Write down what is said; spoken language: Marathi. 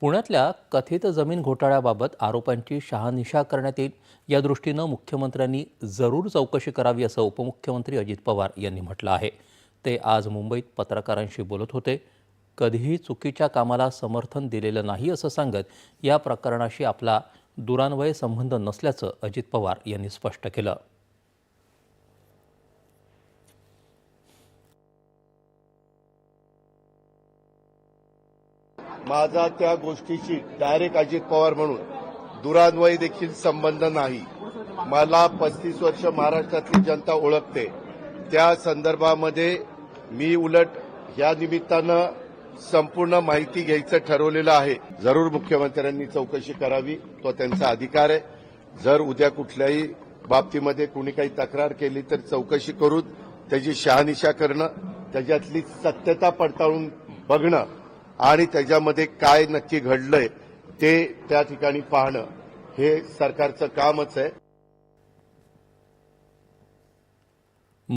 पुण्यातल्या कथित जमीन घोटाळ्याबाबत आरोपांची शहानिशा करण्यात येईल या दृष्टीनं मुख्यमंत्र्यांनी जरूर चौकशी करावी असं उपमुख्यमंत्री अजित पवार यांनी म्हटलं आहे. ते आज मुंबईत पत्रकारांशी बोलत होते. कधीही चुकीच्या कामाला समर्थन दिलेलं नाही असं सांगत या प्रकरणाशी आपला दुरान्वय संबंध नसल्याचं अजित पवार यांनी स्पष्ट केलं. माझा त्या गोष्टीशी डायरेक्ट अजित पवार म्हणून दुरान्वयी देखील संबंध नाही. मला पस्तीस वर्ष महाराष्ट्रातली जनता ओळखते. त्या संदर्भामध्ये मी उलट या निमित्तानं संपूर्ण माहिती घ्यायचं ठरवलेलं आहे. जरूर मुख्यमंत्र्यांनी चौकशी करावी तो त्यांचा अधिकार आहे. जर उद्या कुठल्याही बाबतीमध्ये कुणी काही तक्रार केली तर चौकशी करून त्याची शहानिशा करणं त्याच्यातली सत्यता पडताळून बघणं आणि त्याच्यामध्ये काय नक्की घडलंय ते त्या ठिकाणी पाहणं हे सरकारचं कामच आहे.